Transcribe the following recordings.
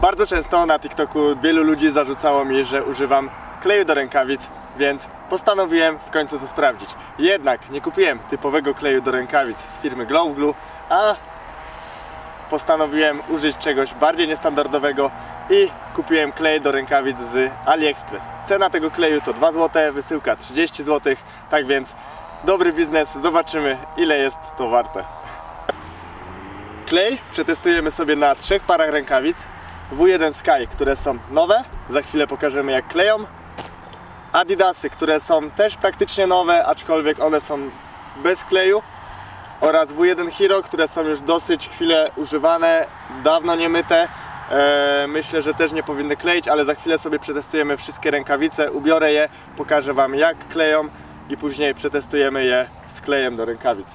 Bardzo często na TikToku wielu ludzi zarzucało mi, że używam kleju do rękawic, więc postanowiłem w końcu to sprawdzić. Jednak nie kupiłem typowego kleju do rękawic z firmy Glow Glue, a postanowiłem użyć czegoś bardziej niestandardowego i kupiłem klej do rękawic z AliExpress. Cena tego kleju to 2 zł, wysyłka 30 zł, tak więc dobry biznes, zobaczymy ile jest to warte. Klej przetestujemy sobie na trzech parach rękawic. W1 Sky, które są nowe, za chwilę pokażemy jak kleją. Adidasy, które są też praktycznie nowe, aczkolwiek one są bez kleju. Oraz W1 Hero, które są już dosyć chwilę używane, dawno nie myte. Eee, myślę, że też nie powinny kleić, ale za chwilę sobie przetestujemy wszystkie rękawice, ubiorę je, pokażę Wam jak kleją i później przetestujemy je z klejem do rękawic.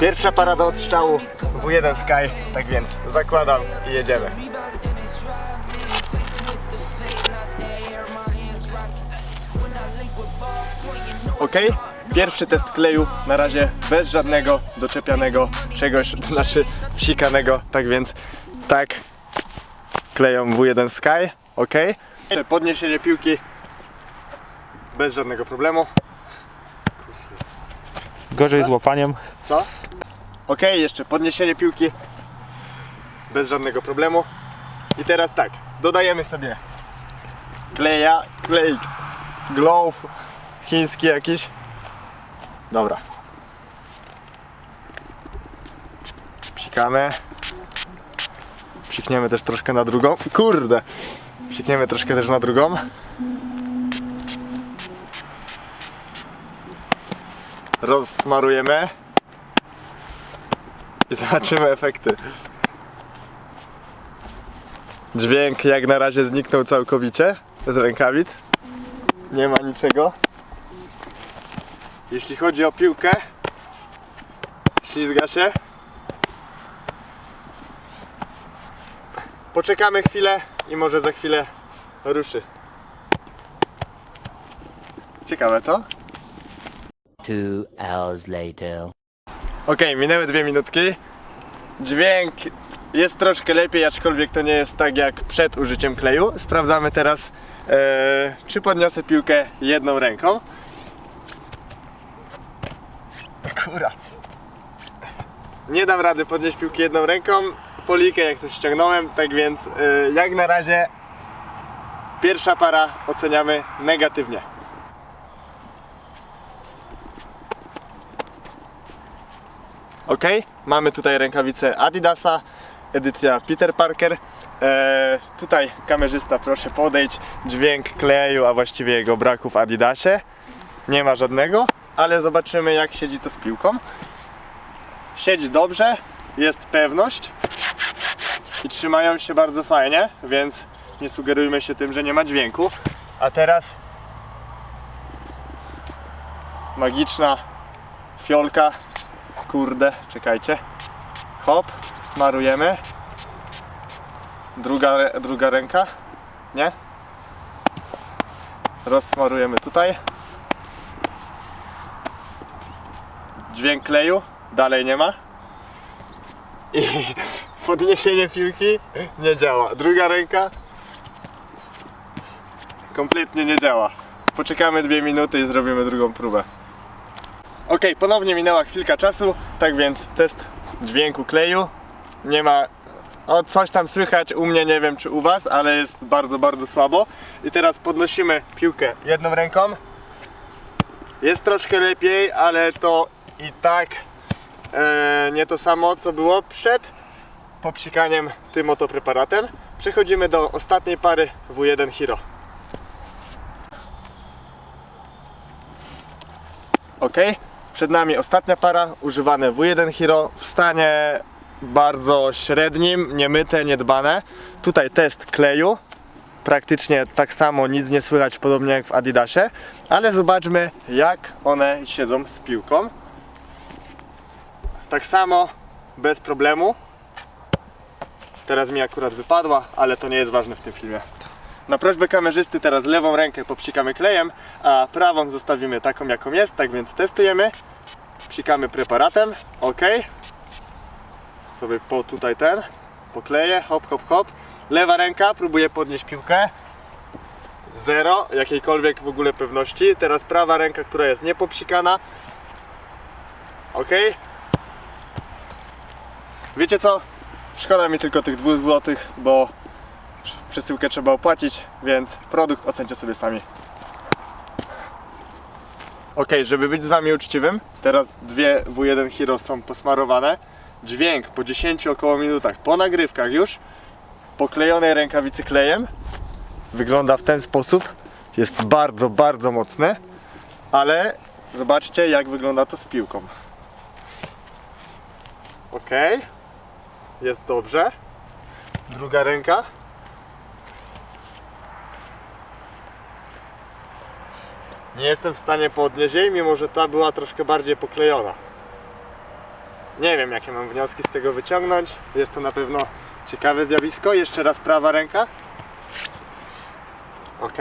Pierwsza para do odstrzału W1 Sky, tak więc zakładam i jedziemy. Ok, pierwszy test kleju na razie bez żadnego doczepianego czegoś, to znaczy psikanego, tak więc tak kleją W1 Sky, ok. Podniesienie piłki bez żadnego problemu. Gorzej z łapaniem. Co? Ok, jeszcze podniesienie piłki bez żadnego problemu. I teraz tak, dodajemy sobie kleja, klej, glove chiński jakiś. Dobra. Psikamy. Psikniemy też troszkę na drugą. Kurde! Psikniemy troszkę też na drugą. Rozsmarujemy. I zobaczymy efekty. Dźwięk jak na razie zniknął całkowicie z rękawic. Nie ma niczego. Jeśli chodzi o piłkę, ślizga się. Poczekamy chwilę i może za chwilę ruszy. Ciekawe co? Two hours later. Ok, minęły dwie minutki. Dźwięk jest troszkę lepiej, aczkolwiek to nie jest tak jak przed użyciem kleju. Sprawdzamy teraz, e, czy podniosę piłkę jedną ręką. Kura. Nie dam rady podnieść piłki jedną ręką. Polikę jak coś ściągnąłem, tak więc e, jak na razie pierwsza para oceniamy negatywnie. Ok, mamy tutaj rękawice Adidasa, edycja Peter Parker. Eee, tutaj kamerzysta, proszę podejść. Dźwięk kleju, a właściwie jego braku w Adidasie. Nie ma żadnego, ale zobaczymy jak siedzi to z piłką. Siedzi dobrze, jest pewność i trzymają się bardzo fajnie, więc nie sugerujmy się tym, że nie ma dźwięku. A teraz magiczna fiolka Kurde, czekajcie. Hop, smarujemy. Druga, druga ręka. Nie? Rozsmarujemy tutaj. Dźwięk kleju. Dalej nie ma. I podniesienie piłki nie działa. Druga ręka kompletnie nie działa. Poczekamy dwie minuty i zrobimy drugą próbę. Ok, ponownie minęła chwilka czasu, tak więc test dźwięku kleju. Nie ma. O, coś tam słychać u mnie, nie wiem czy u Was, ale jest bardzo, bardzo słabo. I teraz podnosimy piłkę jedną ręką. Jest troszkę lepiej, ale to i tak e, nie to samo co było przed popsikaniem tym oto preparatem. Przechodzimy do ostatniej pary W1 Hero. Ok, przed nami ostatnia para, używane W1 Hero w stanie bardzo średnim, niemyte, niedbane. Tutaj test kleju, praktycznie tak samo, nic nie słychać, podobnie jak w Adidasie, ale zobaczmy jak one siedzą z piłką. Tak samo, bez problemu. Teraz mi akurat wypadła, ale to nie jest ważne w tym filmie. Na prośbę kamerzysty teraz lewą rękę popsikamy klejem, a prawą zostawimy taką jaką jest, tak więc testujemy. Psikamy preparatem, ok. Sobie po tutaj ten, pokleję, hop, hop, hop. Lewa ręka próbuje podnieść piłkę. Zero, jakiejkolwiek w ogóle pewności. Teraz prawa ręka, która jest niepopsikana. Ok. Wiecie co? Szkoda mi tylko tych dwóch złotych, bo przesyłkę trzeba opłacić, więc produkt ocencie sobie sami. Ok, żeby być z Wami uczciwym, teraz dwie W1 Hero są posmarowane. Dźwięk po 10 około minutach po nagrywkach już, poklejonej rękawicy klejem, wygląda w ten sposób. Jest bardzo, bardzo mocny, ale zobaczcie jak wygląda to z piłką. Ok, jest dobrze. Druga ręka. Nie jestem w stanie podnieść jej, mimo że ta była troszkę bardziej poklejona. Nie wiem, jakie mam wnioski z tego wyciągnąć. Jest to na pewno ciekawe zjawisko. Jeszcze raz prawa ręka. Ok.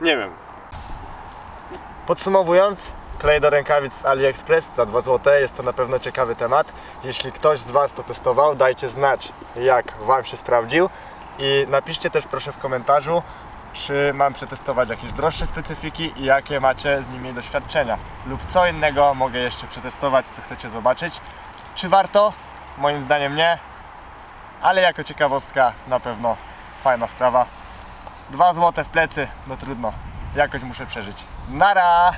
Nie wiem. Podsumowując, klej do rękawic z AliExpress za 2 zł. Jest to na pewno ciekawy temat. Jeśli ktoś z Was to testował, dajcie znać, jak Wam się sprawdził. I napiszcie też proszę w komentarzu, czy mam przetestować jakieś droższe specyfiki i jakie macie z nimi doświadczenia. Lub co innego mogę jeszcze przetestować, co chcecie zobaczyć. Czy warto? Moim zdaniem nie. Ale jako ciekawostka na pewno fajna sprawa. 2 złote w plecy, no trudno. Jakoś muszę przeżyć. Nara!